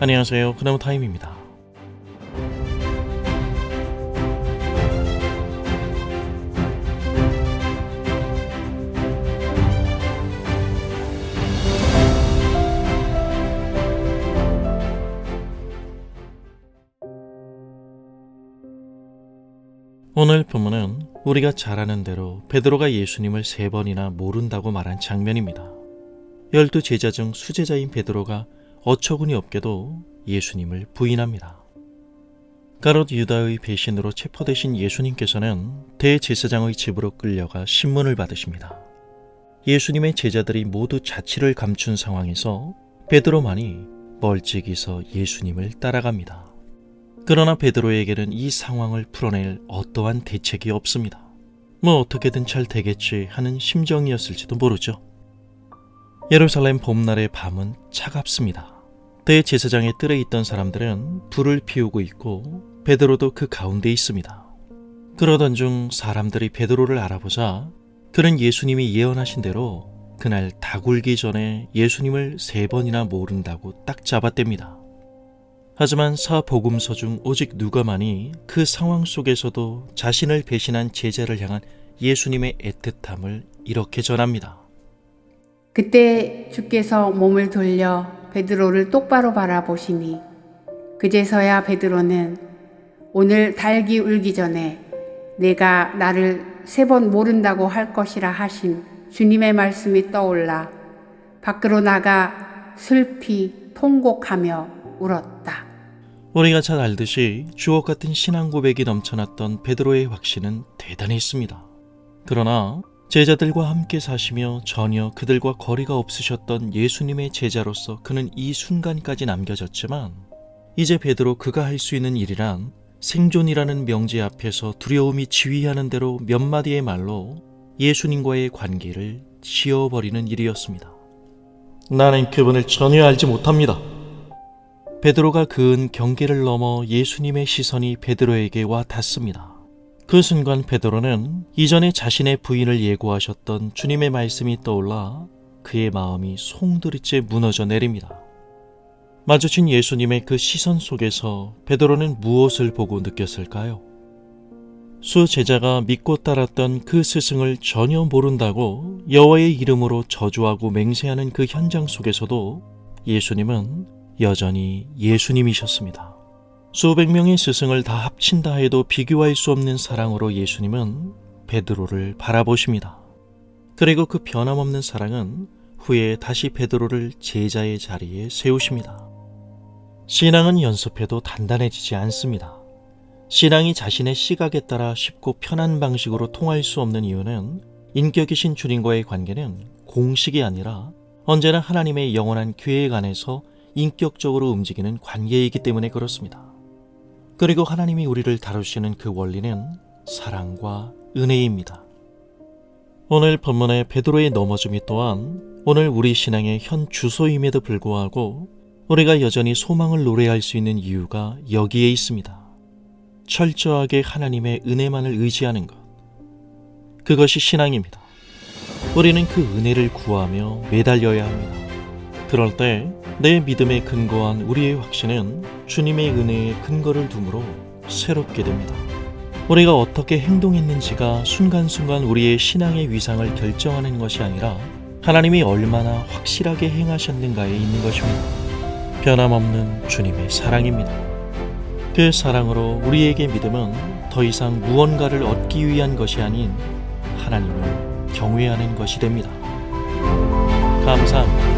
안녕하세요. 그나무 타임입니다. 오늘 본문은 우리가 잘 아는 대로 베드로가 예수님을 세 번이나 모른다고 말한 장면입니다. 열두 제자 중 수제자인 베드로가 어처구니 없게도 예수님을 부인합니다. 가롯 유다의 배신으로 체포되신 예수님께서는 대제사장의 집으로 끌려가 신문을 받으십니다. 예수님의 제자들이 모두 자치를 감춘 상황에서 베드로만이 멀찍이서 예수님을 따라갑니다. 그러나 베드로에게는 이 상황을 풀어낼 어떠한 대책이 없습니다. 뭐 어떻게든 잘 되겠지 하는 심정이었을지도 모르죠. 예루살렘 봄날의 밤은 차갑습니다. 대제사장의 뜰에 있던 사람들은 불을 피우고 있고 베드로도 그 가운데 있습니다. 그러던 중 사람들이 베드로를 알아보자 그는 예수님이 예언하신 대로 그날 다 굴기 전에 예수님을 세 번이나 모른다고 딱 잡아댑니다. 하지만 사복음서 중 오직 누가만이 그 상황 속에서도 자신을 배신한 제자를 향한 예수님의 애틋함을 이렇게 전합니다. 그때 주께서 몸을 돌려 베드로를 똑바로 바라보시니 그제서야 베드로는 오늘 달기 울기 전에 내가 나를 세 번 모른다고 할 것이라 하신 주님의 말씀이 떠올라 밖으로 나가 슬피 통곡하며 울었다. 우리가 잘 알듯이 주옥 같은 신앙 고백이 넘쳐났던 베드로의 확신은 대단했습니다. 그러나 제자들과 함께 사시며 전혀 그들과 거리가 없으셨던 예수님의 제자로서 그는 이 순간까지 남겨졌지만 이제 베드로 그가 할 수 있는 일이란 생존이라는 명제 앞에서 두려움이 지휘하는 대로 몇 마디의 말로 예수님과의 관계를 지워버리는 일이었습니다. 나는 그분을 전혀 알지 못합니다. 베드로가 그은 경계를 넘어 예수님의 시선이 베드로에게 와 닿습니다. 그 순간 베드로는 이전에 자신의 부인을 예고하셨던 주님의 말씀이 떠올라 그의 마음이 송두리째 무너져 내립니다. 마주친 예수님의 그 시선 속에서 베드로는 무엇을 보고 느꼈을까요? 수 제자가 믿고 따랐던 그 스승을 전혀 모른다고 여호와의 이름으로 저주하고 맹세하는 그 현장 속에서도 예수님은 여전히 예수님이셨습니다. 수백 명의 스승을 다 합친다 해도 비교할 수 없는 사랑으로 예수님은 베드로를 바라보십니다. 그리고 그 변함없는 사랑은 후에 다시 베드로를 제자의 자리에 세우십니다. 신앙은 연습해도 단단해지지 않습니다. 신앙이 자신의 시각에 따라 쉽고 편한 방식으로 통할 수 없는 이유는 인격이신 주님과의 관계는 공식이 아니라 언제나 하나님의 영원한 계획 안에서 인격적으로 움직이는 관계이기 때문에 그렇습니다. 그리고 하나님이 우리를 다루시는 그 원리는 사랑과 은혜입니다. 오늘 본문의 베드로의 넘어짐이 또한 오늘 우리 신앙의 현 주소임에도 불구하고 우리가 여전히 소망을 노래할 수 있는 이유가 여기에 있습니다. 철저하게 하나님의 은혜만을 의지하는 것. 그것이 신앙입니다. 우리는 그 은혜를 구하며 매달려야 합니다. 그럴 때 내 믿음에 근거한 우리의 확신은 주님의 은혜에 근거를 두므로 새롭게 됩니다. 우리가 어떻게 행동했는지가 순간순간 우리의 신앙의 위상을 결정하는 것이 아니라 하나님이 얼마나 확실하게 행하셨는가에 있는 것입니다. 변함없는 주님의 사랑입니다. 그 사랑으로 우리에게 믿음은 더 이상 무언가를 얻기 위한 것이 아닌 하나님을 경외하는 것이 됩니다. 감사합니다.